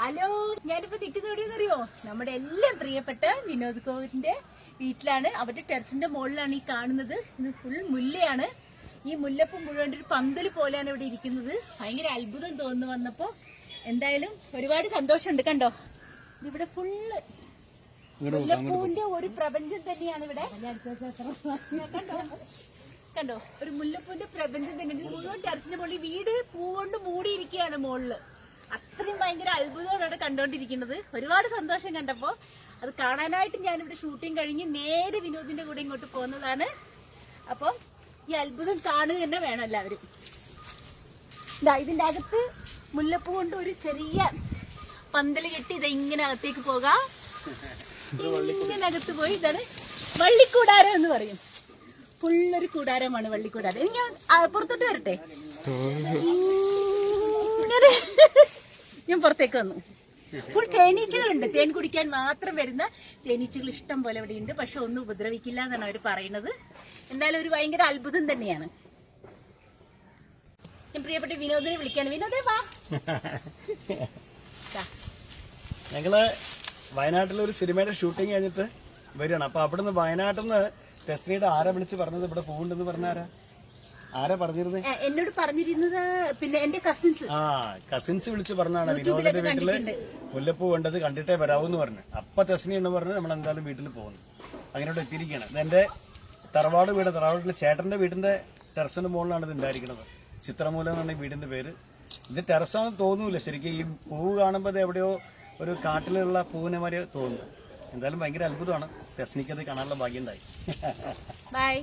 Hello ഞാനിപ്പോ നിൽക്കുന്ന എവിടെയെന്നറിയോ നമ്മുടെ എല്ലാം പ്രിയപ്പെട്ട വിനോദ് കോവിന്റെ വീട്ടിലാണ്. അവരുടെ ടെറസിന്റെ മുകളിലാണ് ഈ കാണുന്നത്. ഇത് ഫുൾ മുല്ലയാണ്. ഈ മുല്ലപ്പ് മുഴുവൻ ഒരു പന്തൽ പോലെയാണ് ഇവിടെ ഇരിക്കുന്നത്. ഭയങ്കര അത്ഭുതം തോന്നുന്നു വന്നപ്പോ. എന്തായാലും ഒരുപാട് സന്തോഷമുണ്ട് കണ്ടോ? ഇവിടെ ഫുള്ള് മുല്ലപ്പൂവിന്റെ ഒരു പ്രപഞ്ചം തന്നെയാണ് ഇവിടെ. കണ്ടോ? കണ്ടോ ഒരു മുല്ലപ്പൂവിന്റെ പ്രപഞ്ചം തന്നെ. മുഴുവൻ ടെറസിന്റെ മുകളിൽ വീട് പൂ കൊണ്ട് മൂടിയിരിക്കുകയാണ് മുകളിൽ അത്രയും ഭയങ്കര അത്ഭുതമാണ് ഇവിടെ കണ്ടോണ്ടിരിക്കുന്നത്. ഒരുപാട് സന്തോഷം കണ്ടപ്പോ. അത് കാണാനായിട്ട് ഞാൻ ഞാനിവിടെ ഷൂട്ടിംഗ് കഴിഞ്ഞ് നേരെ വിനോദിന്റെ കൂടെ ഇങ്ങോട്ട് പോകുന്നതാണ്. അപ്പം ഈ അത്ഭുതം കാണുക തന്നെ വേണം എല്ലാവരും. ഇതാ ഇതിന്റെ അകത്ത് മുല്ലപ്പൂ കൊണ്ട് ഒരു ചെറിയ പന്തൽ കെട്ടി ഇത് ഇങ്ങനെ അകത്തേക്ക് പോകാം. ഇങ്ങനെ അകത്ത് പോയി ഇതാണ് വള്ളിക്കൂടാരം എന്ന് പറയും. ഫുള്ളൊരു കൂടാരമാണ് വള്ളിക്കൂടാരം. ഇനി ഞാൻ ആ, പുറത്തോട്ട് വരട്ടെ? ഇങ്ങനെ. ഞാൻ പുറത്തേക്ക് വന്നു. ഫുൾ തേനീച്ചകളുണ്ട്. തേൻ കുടിക്കാൻ മാത്രം വരുന്ന തേനീച്ചകൾ ഇഷ്ടം പോലെ ഇവിടെ ഉണ്ട് പക്ഷെ ഒന്നും ഉപദ്രവിക്കില്ല എന്നാണ് അവർ പറയുന്നത്. എന്തായാലും ഒരു ഭയങ്കര അത്ഭുതം തന്നെയാണ്. ഞാൻ പ്രിയപ്പെട്ട വിനോദിനെ വിളിക്കാൻ വിനോദേ വാ. ഞങ്ങൾ വയനാട്ടിൽ ഒരു സിനിമയുടെ ഷൂട്ടിംഗ് കഴിഞ്ഞിട്ട് വരികയാണ്. അപ്പൊ അവിടുന്ന് വയനാട്ടിൽ നിന്ന് ടെസ്റ്റിയുടെ ആരാ വിളിച്ച് പറഞ്ഞത്? ഇവിടെ പോകുന്നുണ്ടെന്ന് പറഞ്ഞ ആരാ പറഞ്ഞിരുന്നത് പറഞ്ഞിരുന്നേ എന്നോട് പറഞ്ഞിരുന്നത് പിന്നെ എന്റെ കസിൻസ് ആ കസിൻസ് വിളിച്ച് പറഞ്ഞാണ്. വിനോദന്റെ വീട്ടിൽ മുല്ലപ്പൂ വേണ്ടത് കണ്ടിട്ടേ വരാവൂന്ന് പറഞ്ഞു. അപ്പൊ ടെസ്റ്റിനി എന്ന് പറഞ്ഞ് നമ്മൾ എന്തായാലും വീട്ടിൽ പോകുന്നു. അങ്ങനെയോട് എത്തിയിരിക്കുകയാണ് ഇത് എന്റെ തറവാട് വീട് തറവാട്ടിലെ ചേട്ടന്റെ വീടിന്റെ ടെറസിന്റെ മുകളിലാണ് ഇത് ഉണ്ടായിരിക്കുന്നത്. ചിത്രമൂലം എന്നാണ് ഈ വീടിന്റെ പേര്. ഇത് ടെറസാണെന്ന് തോന്നൂല ശരിക്കും ഈ പൂവ് കാണുമ്പോൾ എവിടെയോ ഒരു കാട്ടിലുള്ള പൂവിനെ മാതിരി തോന്നുന്നു എന്തായാലും ഭയങ്കര അത്ഭുതമാണ് ടെസ്നിക്ക് അത് കാണാനുള്ള ഭാഗ്യം ഉണ്ടായി. ബൈ